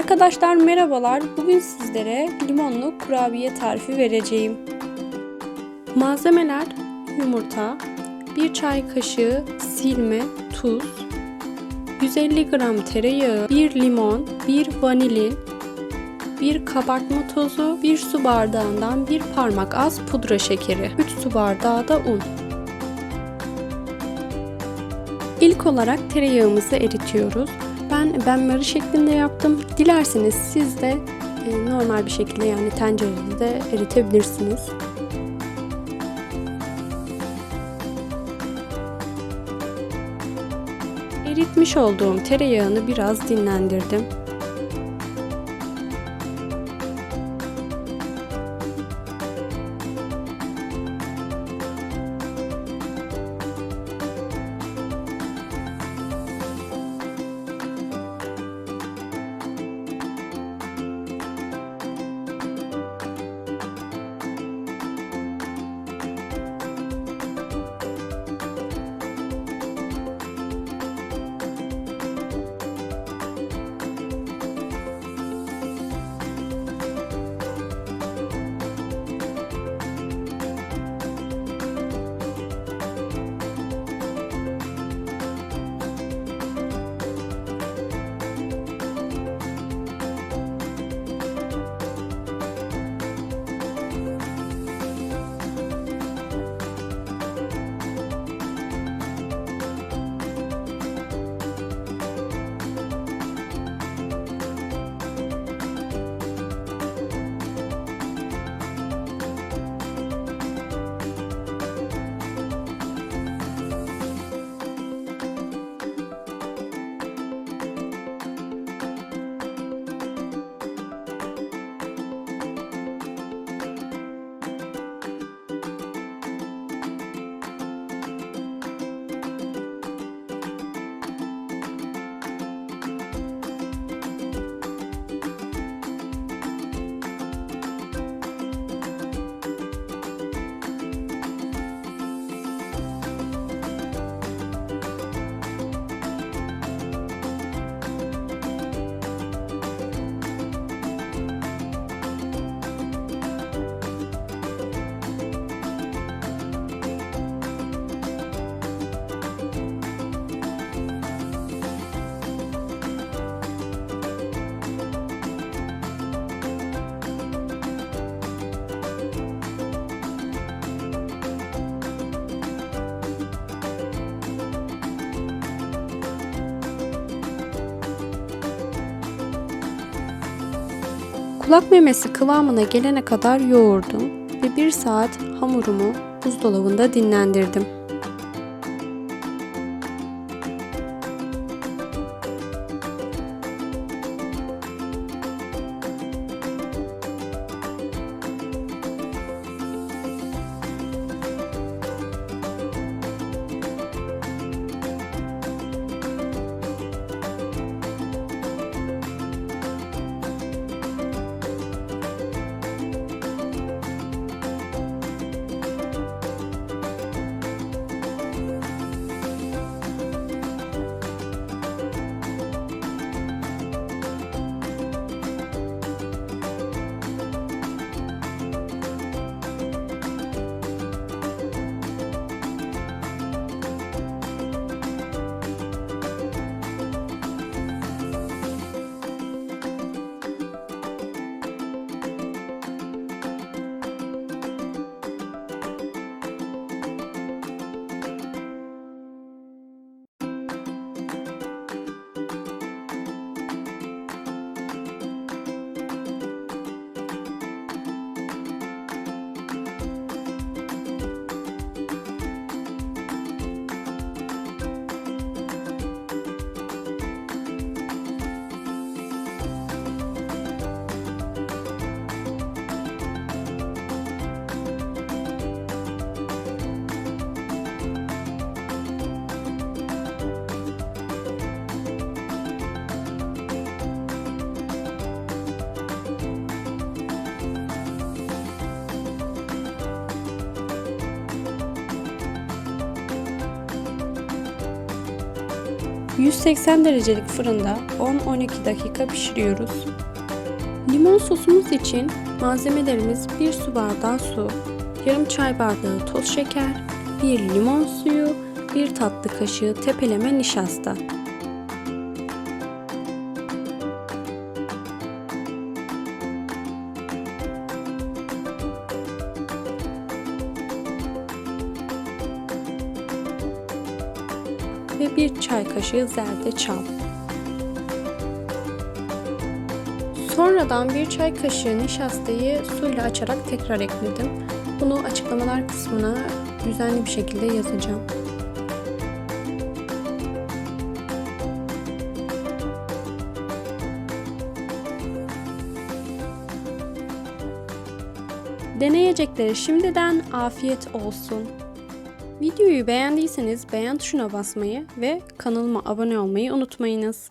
Arkadaşlar merhabalar. Bugün sizlere limonlu kurabiye tarifi vereceğim. Malzemeler yumurta, 1 çay kaşığı silme, tuz, 150 gram tereyağı, 1 limon, 1 vanilin, 1 kabartma tozu, 1 su bardağından 1 parmak az pudra şekeri, 3 su bardağı da un. İlk olarak tereyağımızı eritiyoruz. Ben benmari şeklinde yaptım. Dilerseniz siz de e, normal bir şekilde yani tencerede de eritebilirsiniz. Eritmiş olduğum tereyağını biraz dinlendirdim. Kulak memesi kıvamına gelene kadar yoğurdum ve 1 saat hamurumu buzdolabında dinlendirdim. 180 derecelik fırında 10-12 dakika pişiriyoruz. Limon sosumuz için malzemelerimiz 1 su bardağı su, yarım çay bardağı toz şeker, 1 limon suyu, 1 tatlı kaşığı tepeleme nişasta. Ve 1 çay kaşığı zerdeçal. Sonradan 1 çay kaşığı nişastayı suyla açarak tekrar ekledim. Bunu açıklamalar kısmına düzenli bir şekilde yazacağım. Deneyeceklere şimdiden afiyet olsun. Videoyu beğendiyseniz beğen tuşuna basmayı ve kanalıma abone olmayı unutmayınız.